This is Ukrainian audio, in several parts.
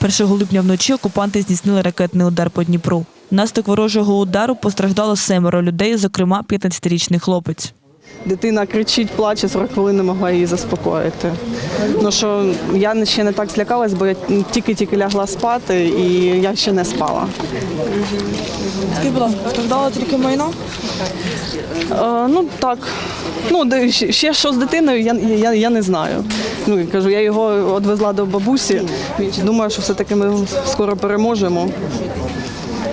1 липня вночі окупанти здійснили ракетний удар по Дніпру. Внаслідок ворожого удару постраждало семеро людей, зокрема 15-річний хлопець. Дитина кричить, плаче, 40 хвилин не могла її заспокоїти. Ну що я ще не так злякалась, бо я тільки-тільки лягла спати і я ще не спала. Скажіть, будь ласка, постраждало тільки майно? Е, ну так. Ну, ще- що з дитиною, я, я, я не знаю. Ну, я кажу, я його відвезла до бабусі. Думаю, що все-таки ми скоро переможемо.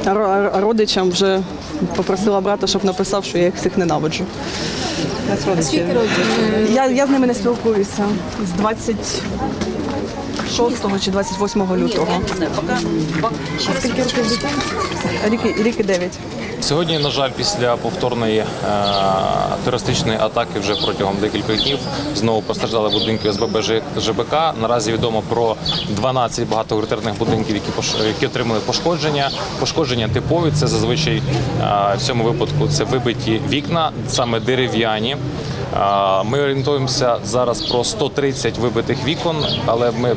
А родичам вже попросила брата, щоб написав, що я їх всіх ненавиджу. Я, я з ними не спілкуюся з 26 чи 28 лютого. Скільки років? Рік, рік і дев'ять. Сьогодні, на жаль, після повторної е, терористичної атаки вже протягом декількох днів знову постраждали будинки СББ ЖБК. Наразі відомо про 12 багатоквартирних будинків, які пош- отримали пошкодження. Пошкодження типові. Це зазвичай е, в цьому випадку це вибиті вікна, саме дерев'яні. Ми орієнтуємося зараз про 130 вибитих вікон, але ми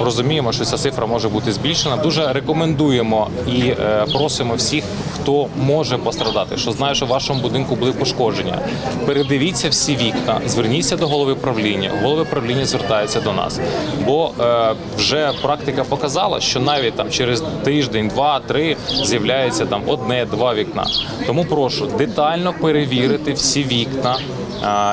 розуміємо, що ця цифра може бути збільшена. Дуже рекомендуємо і е, просимо всіх, хто може пострадати, що знає, що в вашому будинку були пошкодження. Передивіться всі вікна, зверніться до голови правління. Голови правління звертаються до нас. Бо е, вже практика показала, що навіть там через тиждень, два, три з'являється там одне-два вікна. Тому прошу детально перевірити всі вікна,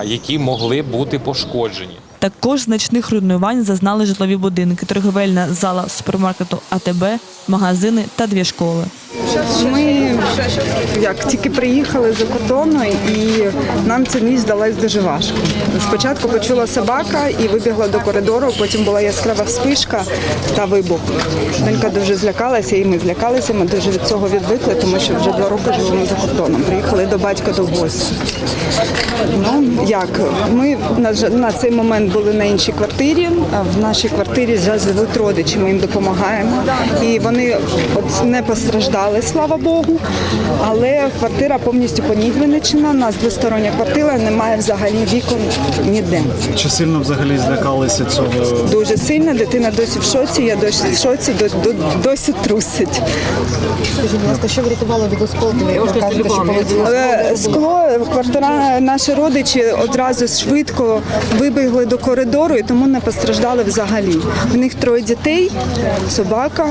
які могли бути пошкоджені. Також значних руйнувань зазнали житлові будинки, торговельна зала супермаркету АТБ, магазини та дві школи. Ми як тільки приїхали за кордону, і нам ця ніч здалась дуже важко. Спочатку почула собака і вибігла до коридору, потім була яскрава вспишка та вибух. Донька дуже злякалася, і ми злякалися. Ми дуже від цього відвикли, тому що вже два роки живемо за кордоном. Приїхали до батька до гості. Ну як ми на на цей момент були на іншій квартирі. А в нашій квартирі зараз живуть родичі. Ми їм допомагаємо. І вони от не постраждали, слава Богу. Але квартира повністю понівечена. У нас двостороння квартира, немає взагалі вікон ніде. Чи сильно взагалі злякалися цього? Дуже сильно дитина досі в шоці. Я досі в шоці, до, до, досі трусить. Скажіть, будь ласка, що врятувало від осколків? Е, Скло, квартира, наші родичі одразу швидко вибігли до коридору і тому не постраждали взагалі. У них троє дітей, собака,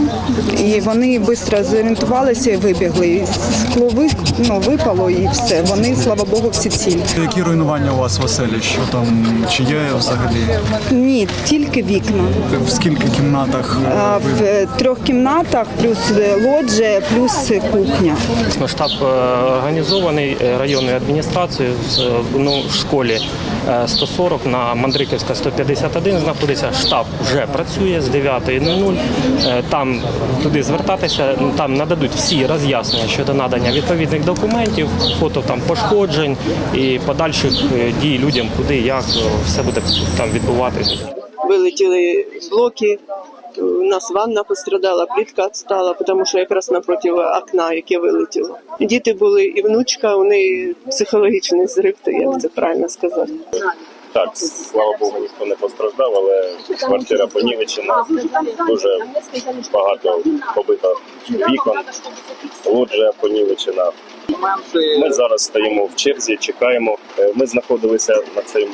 і вони швидко зорієнтувалися і вибігли. І скло ви- ну, випало і все. Вони, слава Богу, всі цілі. Які руйнування у вас в оселі? Що там чи є взагалі? Ні, тільки вікна. В скільки кімнатах? А ви- В е, трьох кімнатах, плюс е, лоджія, плюс е, кухня. Штаб організований районною адміністрацією з, ну, в школі е, 140 на Мандриківська 151 знаходиться. Штаб вже працює з 9.00. Е, Там туди звертатися, ну, там нададуть всі роз'яснення щодо надання відповідних документів, фото там пошкоджень і подальших е, дій людям, куди, як е, все буде там відбуватися. вилетіли блоки. У нас ванна пострадала, плітка відстала, тому що якраз напроти окна, яке вилетіло. Діти були і внучка, у неї психологічний зрив, то як це правильно сказати. Так, слава Богу, ніхто не постраждав, але квартира понівечена, дуже багато побито вікон, лоджія понівечена. Ми зараз стоїмо в черзі, чекаємо. Е, Ми знаходилися на цей,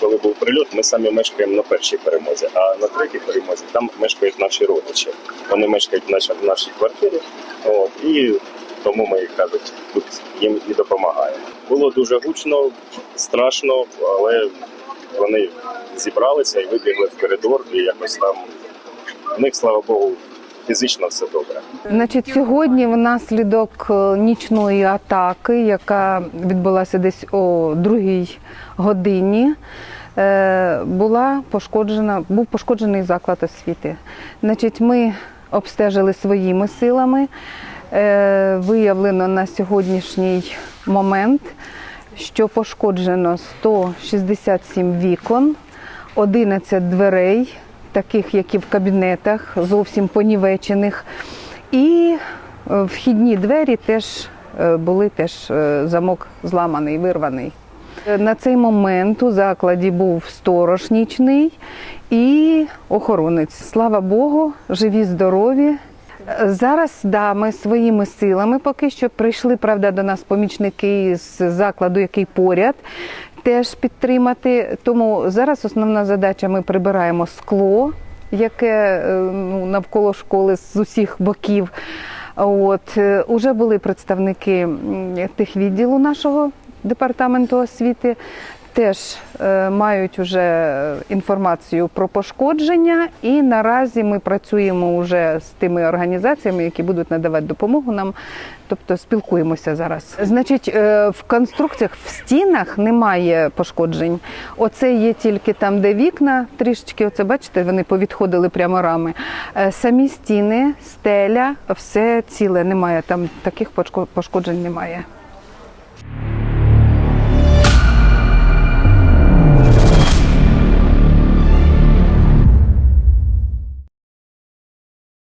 коли був прильот, ми самі мешкаємо на першій перемозі, а на третій перемозі там мешкають наші родичі. Вони мешкають в нашій, в нашій квартирі. От, і тому ми кажуть, тут їм і допомагаємо. Було дуже гучно, страшно, але вони зібралися і вибігли в коридор, і якось там в них, слава Богу, фізично все добре. Значить, сьогодні внаслідок е, нічної атаки, яка відбулася десь о другій годині, е, була пошкоджена, був пошкоджений заклад освіти. Значить, ми обстежили своїми силами. Е, Виявлено на сьогоднішній момент, що пошкоджено 167 вікон, 11 дверей, таких, як і в кабінетах, зовсім понівечених. І е, вхідні двері теж е, були теж е, замок зламаний, вирваний. На цей момент у закладі був сторож нічний і охоронець. Слава Богу, живі, здорові. Зараз да, ми своїми силами поки що прийшли, правда, до нас помічники з закладу, який поряд, теж підтримати. Тому зараз основна задача ми прибираємо скло, яке е, ну, навколо школи з усіх боків. От е, уже були представники тих відділу нашого департаменту освіти. Теж е, мають уже інформацію про пошкодження, і наразі ми працюємо вже з тими організаціями, які будуть надавати допомогу нам, тобто спілкуємося зараз. Значить, е, в конструкціях в стінах немає пошкоджень. Оце є тільки там, де вікна трішечки, оце бачите, вони повідходили прямо рами. Е, Самі стіни, стеля, все ціле, немає там таких пошко- пошкоджень немає.